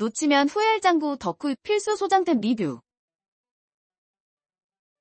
놓치면 후회할 짱구 덕후 필수 소장템 리뷰.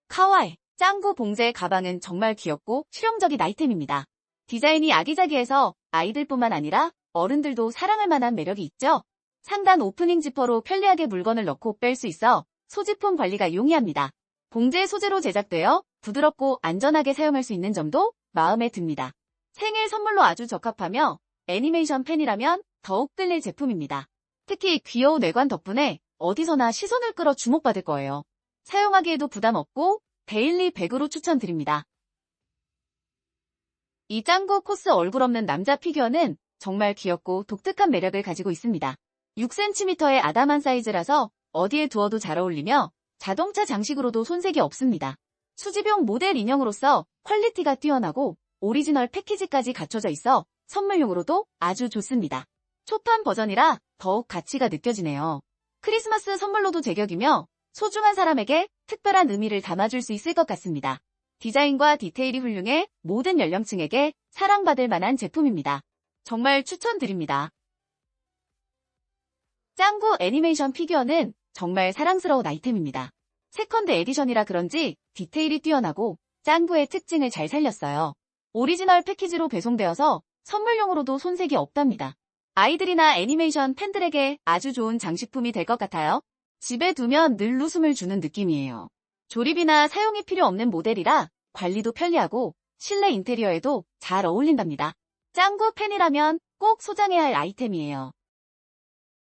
카와이, 짱구 봉제 가방은 정말 귀엽고 실용적인 아이템입니다. 디자인이 아기자기해서 아이들뿐만 아니라 어른들도 사랑할 만한 매력이 있죠. 상단 오프닝 지퍼로 편리하게 물건을 넣고 뺄 수 있어 소지품 관리가 용이합니다. 봉제 소재로 제작되어 부드럽고 안전하게 사용할 수 있는 점도 마음에 듭니다. 생일 선물로 아주 적합하며 애니메이션 팬이라면 더욱 끌릴 제품입니다. 특히 귀여운 외관 덕분에 어디서나 시선을 끌어 주목받을 거예요. 사용하기에도 부담 없고 데일리 백으로 추천드립니다. 이 짱구 코스 얼굴 없는 남자 피규어는 정말 귀엽고 독특한 매력을 가지고 있습니다. 6cm의 아담한 사이즈라서 어디에 두어도 잘 어울리며 자동차 장식으로도 손색이 없습니다. 수집용 모델 인형으로서 퀄리티가 뛰어나고 오리지널 패키지까지 갖춰져 있어 선물용으로도 아주 좋습니다. 초판 버전이라 더욱 가치가 느껴지네요. 크리스마스 선물로도 제격이며 소중한 사람에게 특별한 의미를 담아줄 수 있을 것 같습니다. 디자인과 디테일이 훌륭해 모든 연령층에게 사랑받을 만한 제품입니다. 정말 추천드립니다. 짱구 애니메이션 피규어는 정말 사랑스러운 아이템입니다. 세컨드 에디션이라 그런지 디테일이 뛰어나고 짱구의 특징을 잘 살렸어요. 오리지널 패키지로 배송되어서 선물용으로도 손색이 없답니다. 아이들이나 애니메이션 팬들에게 아주 좋은 장식품이 될 것 같아요. 집에 두면 늘 웃음을 주는 느낌이에요. 조립이나 사용이 필요 없는 모델이라 관리도 편리하고 실내 인테리어에도 잘 어울린답니다. 짱구 팬이라면 꼭 소장해야 할 아이템이에요.